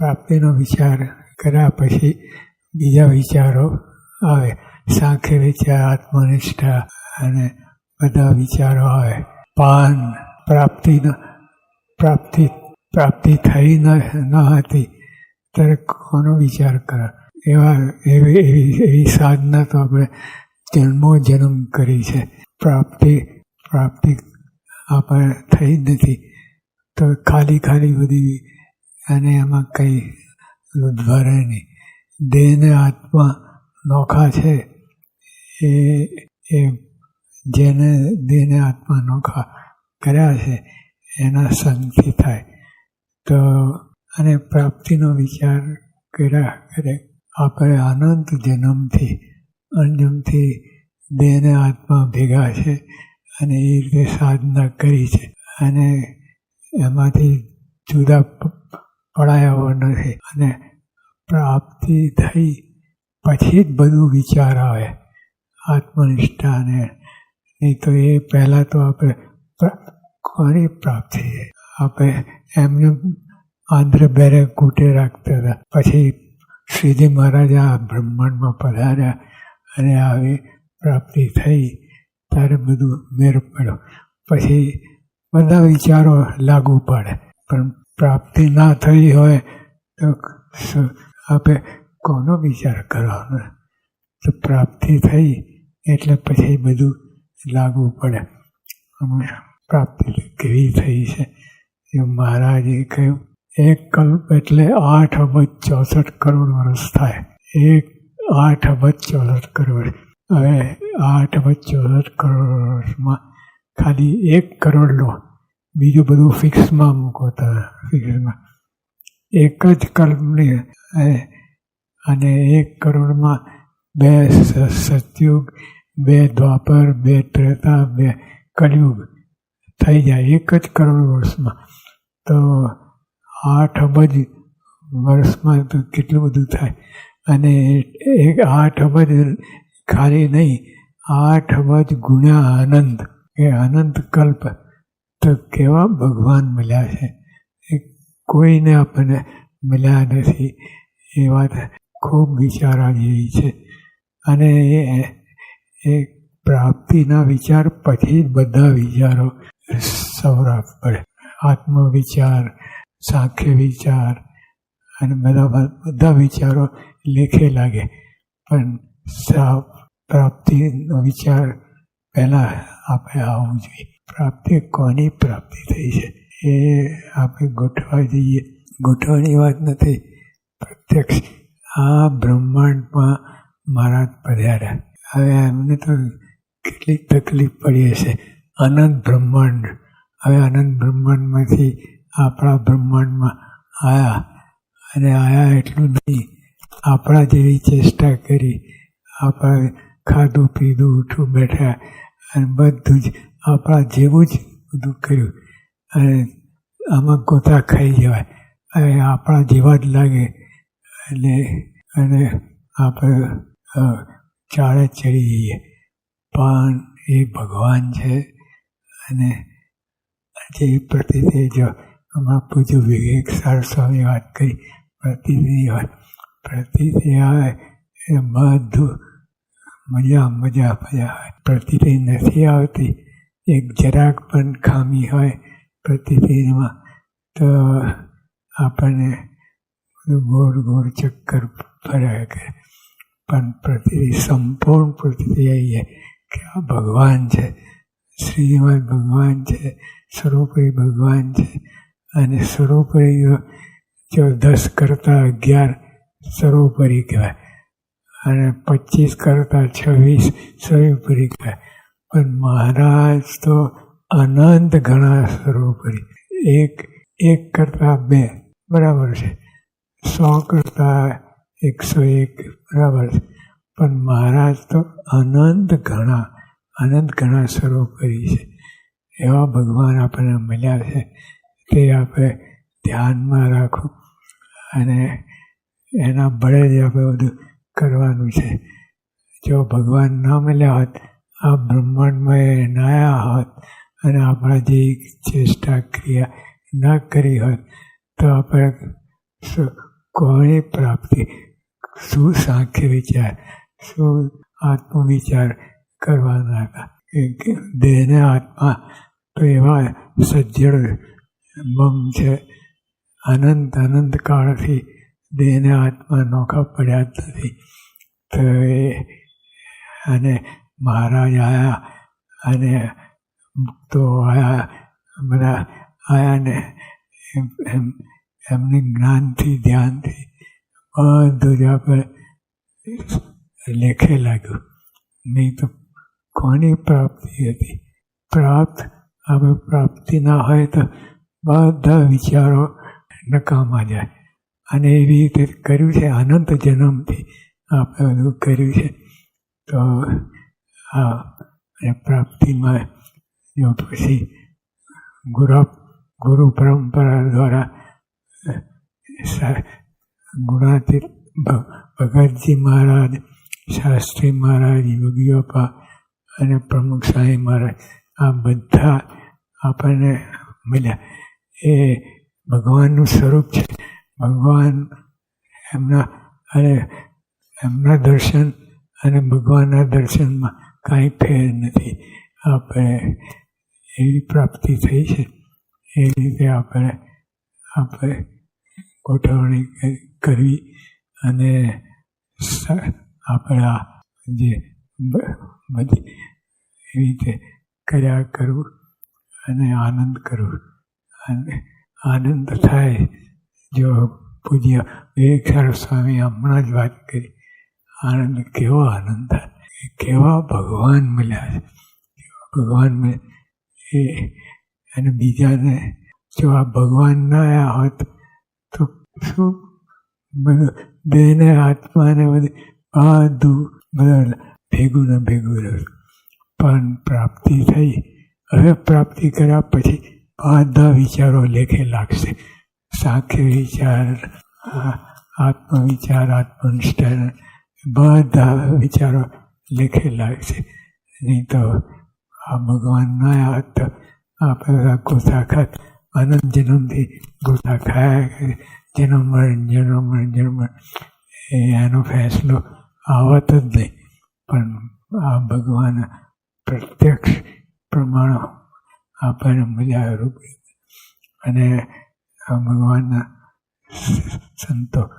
પ્રાપ્તિનો વિચાર કર્યા પછી બીજા વિચારો આવે. સાંખ્ય વિચાર આત્મનિષ્ઠા અને બધા વિચારો આવે. પાન પ્રાપ્તિનો પ્રાપ્તિ પ્રાપ્તિ થઈ ન હતી. ત્યારે કોનો વિચાર કરે? એવા, એવી એવી એવી સાધના તો આપણે જન્મો જન્મ કરી છે. પ્રાપ્તિ પ્રાપ્તિ આપણે થઈ નથી. તો ખાલી ખાલી બધી અને એમાં કંઈ ભરે નહીં. દેહને આત્મા નોખા છે. એ એ જેને દેહને આત્મા નોખા કર્યા છે, એના સંગથી થાય. તો, અને પ્રાપ્તિનો વિચાર કર્યા કરે. આપણે અનંત જન્મથી અનજમથી દેહને આત્મા ભેગા છે અને એ રીતે સાધના કરી છે. અને એમાંથી જુદા પડાયા નથી અને પ્રાપ્તિ થઈ પછી જ બધું વિચાર આવે. આત્મનિષ્ઠાને. નહીં તો એ પહેલાં તો આપણે કોની પ્રાપ્તિ? આપણે એમને આંધ્ર બેરે કૂટે રાખતા હતા. પછી શ્રીજી મહારાજ આ બ્રહ્માંડમાં પધાર્યા અને આવી પ્રાપ્તિ થઈ ત્યારે બધું મેર પડ્યો. પછી બધા વિચારો લાગુ પડે. પણ પ્રાપ્તિ ના થઈ હોય તો આપણે કોનો વિચાર કરવાનો? તો પ્રાપ્તિ થઈ એટલે પછી બધું લાગવું પડે. પ્રાપ્તિ કેવી થઈ છે? એ મહારાજે કહ્યું, એક કલ્પ એટલે આઠ અબજ ચોસઠ કરોડ વર્ષ થાય. એક આઠ અબજ ચોસઠ કરોડ. હવે આઠ અબજ ચોસઠ કરોડ વર્ષમાં ખાલી એક કરોડ લો. બીજું બધું ફિક્સમાં મૂકો તમે ફિક્સમાં એક જ કલ્પની અને એક કરોડમાં બે સતયુગ, બે દ્વાપર, બે ત્રેતા, બે કલયુગ થઈ જાય એક જ કરોડ વર્ષમાં. તો આઠ અબજ વર્ષમાં તો કેટલું બધું થાય? અને એક આઠ અબજ ખાલી નહીં, આઠ અબજ ગુણ્યા આનંદ. એ આનંદ કલ્પ. તો કેવા ભગવાન મળ્યા છે? એ કોઈને આપણને મળ્યા નથી. એ વાત ખૂબ વિચારવા જેવી છે. અને એ એ પ્રાપ્તિના વિચાર પછી બધા વિચારો સૌરાપ પડે આત્મવિચાર, સાંખ્ય વિચાર અને બધા બધા વિચારો લેખે લાગે. પણ પ્રાપ્તિનો વિચાર પહેલાં આપણે આવવું જોઈએ. પ્રાપ્તિ, કોની પ્રાપ્તિ થઈ છે? એ આપણે ગોઠવા જઈએ. ગોઠવાની વાત નથી. પ્રત્યક્ષ આ બ્રહ્માંડમાં મારા પધાર્યા હવે એમને તો કેટલીક તકલીફ પડી હશે. અનંત બ્રહ્માંડ. હવે અનંત બ્રહ્માંડમાંથી આપણા બ્રહ્માંડમાં આવ્યા અને આવ્યા એટલું નહીં. આપણા જેવી ચેષ્ટા કરી. આપણે ખાધું, પીધું, ઉઠું, બેઠા અને બધું જ આપણા જેવું જ બધું કર્યું. અને આમાં ગોતા ખાઈ જવાય. અને આપણા જેવા જ લાગે. અને અને આપણે ચાળે ચડી જઈએ. પણ એ ભગવાન છે. અને જે પ્રતિથી જો હમણાં પૂજ્યું વિવેક સાર વાત કરી, પ્રતિથી વાત, પ્રતિથિ આવે એ બધું મજા મજા મજા આવે પ્રતિથી નથી આવતી. એક જરાક પણ ખામી હોય પ્રતિથિમાં તો આપણને ગોળ ગોળ ચક્કર ફર્યા કરે પણ પ્રતિથિ સંપૂર્ણ પ્રતિથિ આવીએ કે આ ભગવાન છે, શ્રીમદ ભગવાન છે, સ્વરૂપરી ભગવાન છે અને સ્વરૂપરી જો દસ કરતાં અગિયાર સર્વોપરી કહેવાય અને પચીસ કરતાં છવ્વીસ સર્વોપરી કહેવાય. પણ મહારાજ તો અનંત ઘણા સર્વોપરી એક એક કરતાં બે, બરાબર છે. સો કરતાં એકસો એક, બરાબર છે. પણ મહારાજ તો અનંત ઘણા અનંત ઘણા સર્વોપરી છે. એવા ભગવાન આપણને મળ્યા છે. તે આપણે ધ્યાનમાં રાખવું અને એના બળે જ આપણે બધું કરવાનું છે. જો ભગવાન ન મળ્યા હોત આ બ્રહ્માંડમાં એ નાયા હોત અને આપણા જે ચેષ્ટા ક્રિયા ન કરી હોત, તો આપણે કોની પ્રાપ્તિ? શું સાંખ્ય વિચાર? શું આત્મવિચાર કરવાના હતા? દેહને આત્મા તો એવા સજ્જડ મમ છે, અનંત અનંત કાળથી દેહને આત્મા નોખા પડ્યા નથી. તો એ અને મહારાજ આવ્યા અને મુક્તો આવ્યા બધા આવ્યા ને એમ એમ, એમને જ્ઞાનથી, ધ્યાનથી બધું જ આપણે લેખે લાગ્યું. નહીં તો કોની પ્રાપ્તિ હતી? પ્રાપ્ત, હવે પ્રાપ્તિ ના હોય તો બધા વિચારો નકામા જાય. અને એવી રીતે કર્યું છે, અનંત જન્મથી આપણે બધું કર્યું છે. તો આ પ્રાપ્તિમાં જો પછી ગુરુ ગુરુ પરંપરા દ્વારા ગુણાતીત ભગતજી મહારાજ, શાસ્ત્રી મહારાજ યોગીઓપા અને પ્રમુખ સાંઈ મહારાજ, આ બધા આપણને મળ્યા. એ ભગવાનનું સ્વરૂપ છે. ભગવાન એમના, અને એમના દર્શન અને ભગવાનના દર્શનમાં કાંઈ ફેર નથી. આપણે એવી પ્રાપ્તિ થઈ છે. એ રીતે આપણે આપણે ગોઠવણી કરવી અને આપણા જે બધી એવી રીતે કર્યા કરવું અને આનંદ કરવો. અને આનંદ થાય જો પૂજ્ય વિવેક સ્વામી હમણાં જ વાત કરી. આનંદ કેવો આનંદ થાય. કેવા ભગવાન મળ્યા છે. ભગવાન એ, અને બીજાને જો આ ભગવાન ના આવ્યા હોત તો શું? બધું દેહને, આત્માને બધી બધું બધું ભેગું ને ભેગું રહ્યું. પણ પ્રાપ્તિ થઈ. હવે પ્રાપ્તિ કર્યા પછી બધા વિચારો લેખે લાગશે. સાંખ્ય વિચાર આત્મવિચાર આત્મનિષ્ઠ બધા વિચારો લેખે છે. નહીં તો આ ભગવાન ના આવ્યા તો આપણે ગોથા ખાત અનંત જન્મથી ગોથા ખાયા જન્મ મરણ જન્મ મરણ જન્મ એનો ફેંસલો આવત જ નહીં. પણ આ ભગવાન પ્રત્યક્ષ પ્રમાણ આપણને મજા રૂપ. અને ભગવાનના સંતો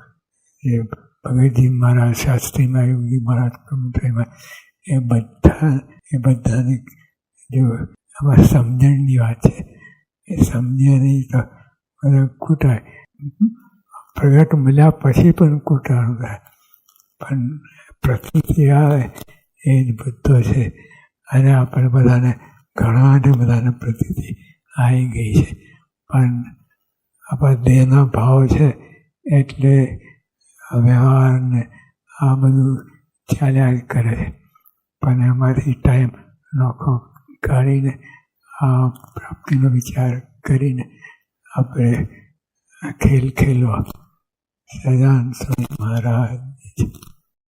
એ ભગતજી મહારાજ શાસ્ત્રીમાં યોગી મહારાજ પ્રમુખમાં એ બધા, એ બધાને જો આમાં સમજણની વાત છે, એ સમજે નહીં તો બધા કૂટાય પ્રગટ મળ્યા પછી પણ કૂટાણું થાય પણ પ્રકૃતિ આવે એ જ બધો છે. અને આપણે બધાને ઘણાને બધાને પ્રતિતિ આવી ગઈ છે. પણ આપણા દેહના ભાવ છે એટલે વ્યવહાર ને આ બધું ચાલ્યા કરે. છે પણ એમાંથી ટાઈમ નોખો કાઢીને આ પ્રાપ્તિનો વિચાર કરીને આપણે ખેલ ખેલવા. સજાન સ્વામી મહારાજ.